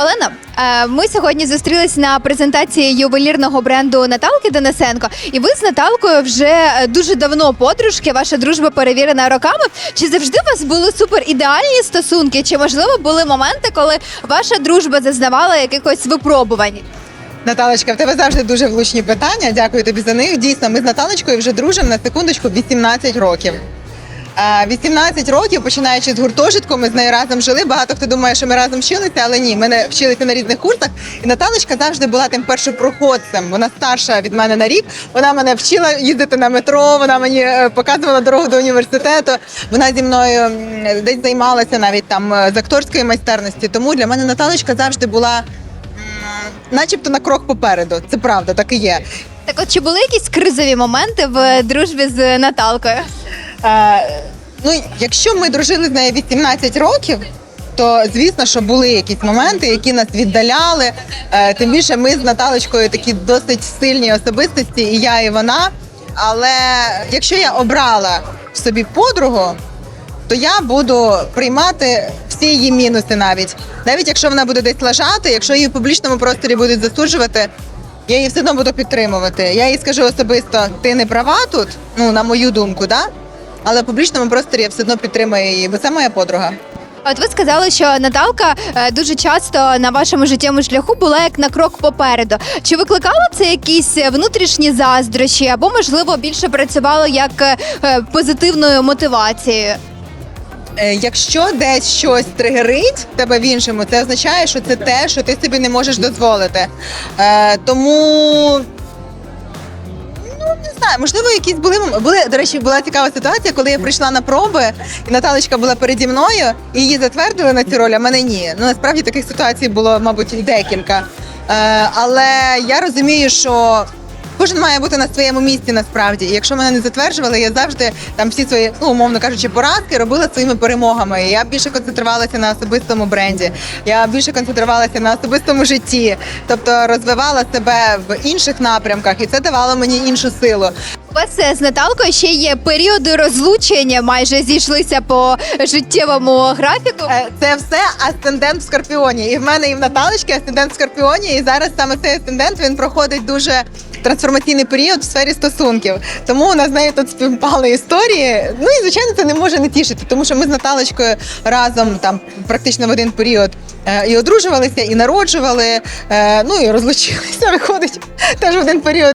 Олена, е, ми сьогодні зустрілись на презентації ювелірного бренду Наталки Денисенко. І ви з Наталкою вже е, дуже давно подружки. Ваша дружба перевірена роками. Чи завжди у вас були супер ідеальні стосунки? Чи можливо були моменти, коли ваша дружба зазнавала якихось випробувань? Наталочка, в тебе завжди дуже влучні питання. Дякую тобі за них. Дійсно, ми з Наталочкою вже дружимо на секундочку 18 років. А, 18 років, починаючи з гуртожитку, ми з нею разом жили. Багато хто думає, що ми разом вчилися, але ні, ми не вчилися на різних курсах. І Наталочка завжди була тим першопроходцем. Вона старша від мене на рік. Вона мене вчила їздити на метро. Вона мені е, показувала дорогу до університету. Вона зі мною десь займалася навіть там е, з акторської майстерності. Тому для мене Наталочка завжди була начебто на крок попереду. Це правда, так і є. Так, от чи були якісь кризові моменти в дружбі з Наталкою? Е, ну, якщо ми дружили з нею 18 років, то звісно, що були якісь моменти, які нас віддаляли. Е, тим більше ми з Наталочкою такі досить сильні особистості, і я, і вона. Але якщо я обрала собі подругу, то я буду приймати всі її мінуси навіть. Навіть якщо вона буде десь лажати, якщо її в публічному просторі будуть засуджувати, я її все одно буду підтримувати. Я їй скажу особисто, ти не права тут, ну на мою думку, да? Але в публічному просторі я все одно підтримую її, бо це моя подруга. От ви сказали, що Наталка е, дуже часто на вашому життєвому шляху була як на крок попереду. Чи викликало це якісь внутрішні заздрощі, або можливо більше працювало як е, е, позитивною мотивацією? Е, Якщо десь щось тригерить тебе в іншому, це означає, що це те, що ти собі не можеш дозволити. Е, тому. Знаю, можливо, якісь були були. До речі, була цікава ситуація, коли я прийшла на проби, і Наталочка була переді мною, і її затвердили на цю роль, а мене ні. Ну насправді таких ситуацій було, мабуть, декілька. Е, але я розумію, що Кожен має бути на своєму місці насправді. І якщо мене не затверджували, я завжди там всі свої, ну умовно кажучи, поразки робила своїми перемогами. Я більше концентрувалася на особистому бренді. Я більше концентрувалася на особистому житті, тобто розвивала себе в інших напрямках, і це давало мені іншу силу. У вас з Наталкою ще є періоди розлучення, майже зійшлися по життєвому графіку. Е, Це все асцендент в Скорпіоні. І в мене, і в Наталочки асцендент в Скорпіоні. І зараз саме цей асцендент він проходить дуже трансформаційний період в сфері стосунків. Тому у нас з нею тут співпали історії. Ну і звичайно, це не може не тішити, тому що ми з Наталочкою разом там практично в один період. е, І одружувалися, і народжували, е, ну і розлучилися, виходить теж в один період.